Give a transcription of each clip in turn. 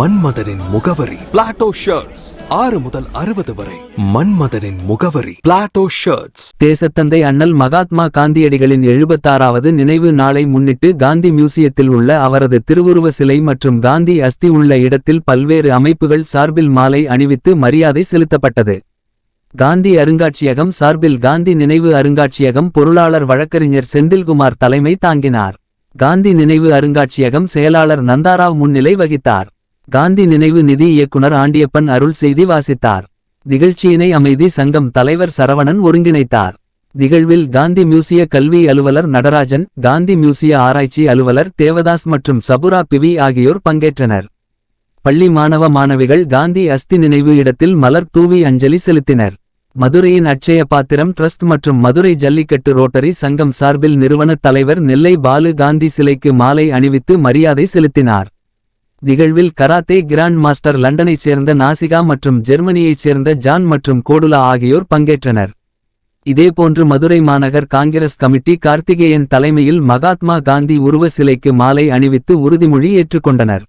மன்மதனின் முகவரி. Plato shirts ஆறு முதல் அறுபது வரை. மன்மதனின் முகவரி. பிளாட்டோ ஷர்ட்ஸ் தேசத்தந்தை அண்ணல் மகாத்மா காந்தியடிகளின் எழுபத்தாறாவது நினைவு நாளை முன்னிட்டு காந்தி மியூசியத்தில் உள்ள அவரது திருவுருவ சிலை மற்றும் காந்தி அஸ்தி உள்ள இடத்தில் பல்வேறு அமைப்புகள் சார்பில் மாலை அணிவித்து மரியாதை செலுத்தப்பட்டது. காந்தி அருங்காட்சியகம் சார்பில் காந்தி நினைவு அருங்காட்சியகம் பொருளாளர் வழக்கறிஞர் செந்தில்குமார் தலைமை தாங்கினார். காந்தி நினைவு அருங்காட்சியகம் செயலாளர் நந்தாராவ் முன்னிலை வகித்தார். காந்தி நினைவு நிதி இயக்குனர் ஆண்டியப்பன் அருள் செய்தி வாசித்தார். நிகழ்ச்சியினை அமைதி சங்கம் தலைவர் சரவணன் ஒருங்கிணைத்தார். நிகழ்வில் காந்தி மியூசிய கல்வி அலுவலர் நடராஜன் காந்தி மியூசிய ஆராய்ச்சி அலுவலர் தேவதாஸ் மற்றும் சபுரா பிவி ஆகியோர் பங்கேற்றனர். பள்ளி மாணவ மாணவிகள் காந்தி அஸ்தி நினைவு இடத்தில் மலர் தூவி அஞ்சலி செலுத்தினர். மதுரையின் அட்சய பாத்திரம் ட்ரஸ்ட் மற்றும் மதுரை ஜல்லிக்கட்டு ரோட்டரி சங்கம் சார்பில் நிறுவனத் தலைவர் நெல்லை பாலு காந்தி சிலைக்கு மாலை அணிவித்து மரியாதை செலுத்தினார். நிகழ்வில் கராத்தே கிராண்ட் மாஸ்டர் லண்டனைச் சேர்ந்த நாசிகா மற்றும் ஜெர்மனியைச் சேர்ந்த ஜான் மற்றும் கோடுலா ஆகியோர் பங்கேற்றனர். இதேபோன்று மதுரை மாநகர் காங்கிரஸ் கமிட்டி கார்த்திகேயன் தலைமையில் மகாத்மா காந்தி உருவ சிலைக்கு மாலை அணிவித்து உறுதிமொழி ஏற்றுக்கொண்டனர்.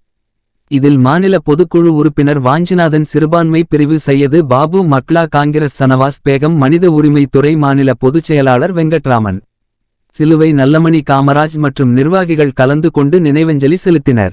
இதில் மாநில பொதுக்குழு உறுப்பினர் வாஞ்சிநாதன் சிறுபான்மை பிரிவு செய்யது பாபு மக்லா காங்கிரஸ் சனவாஸ் பேகம் மனித உரிமை துறை மாநில பொதுச் செயலாளர் வெங்கட்ராமன். சிலுவை நல்லமணி காமராஜ் மற்றும் நிர்வாகிகள் கலந்து கொண்டு நினைவஞ்சலி செலுத்தினர்.